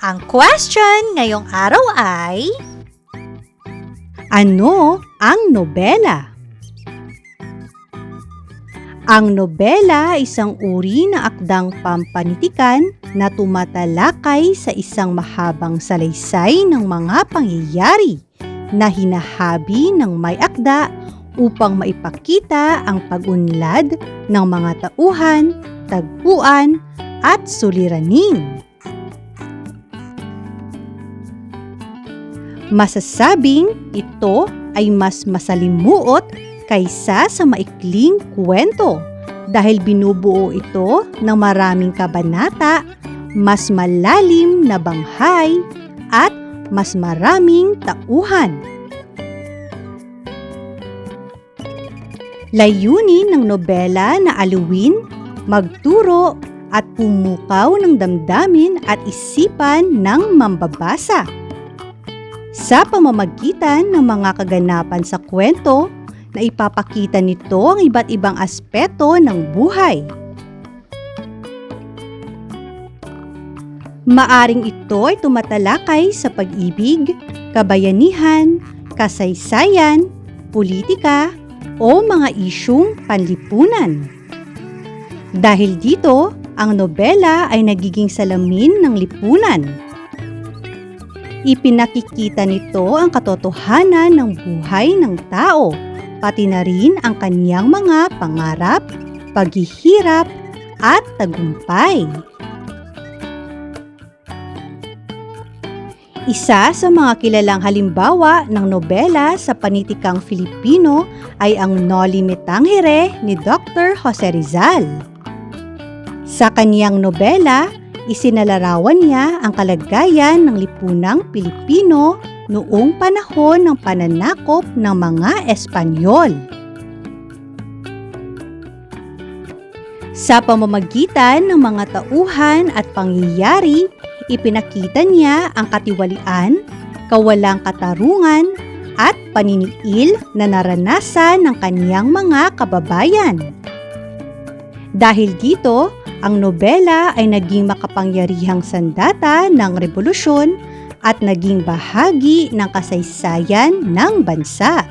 Ang question ngayong araw ay, Ano ang nobela? Ang nobela ay isang uri ng akdang pampanitikan na tumatalakay sa isang mahabang salaysay ng mga pangyayari na hinahabi ng may akda upang maipakita ang pag-unlad ng mga tauhan, tagpuan, at suliranin. Masasabing ito ay mas masalimuot kaysa sa maikling kwento dahil binubuo ito ng maraming kabanata, mas malalim na banghay, at mas maraming tauhan. Layunin ng nobela na aluwin, magturo at pumukaw ng damdamin at isipan ng mambabasa. Sa pamamagitan ng mga kaganapan sa kwento, na ipapakita nito ang iba't ibang aspeto ng buhay. Maaring ito ay tumatalakay sa pag-ibig, kabayanihan, kasaysayan, politika, o mga isyung panlipunan. Dahil dito, ang nobela ay nagiging salamin ng lipunan. Ipinakikita nito ang katotohanan ng buhay ng tao pati na rin ang kanyang mga pangarap, paghihirap, at tagumpay. Isa sa mga kilalang halimbawa ng nobela sa panitikang Filipino ay ang Noli Me Tangere ni Dr. Jose Rizal. Sa kaniyang nobela, isinalarawan niya ang kalagayan ng lipunang Pilipino noong panahon ng pananakop ng mga Espanyol. Sa pamamagitan ng mga tauhan at pangyayari, ipinakita niya ang katiwalian, kawalang katarungan, at paniniil na naranasan ng kaniyang mga kababayan. Dahil dito, ang nobela ay naging makapangyarihang sandata ng revolusyon at naging bahagi ng kasaysayan ng bansa.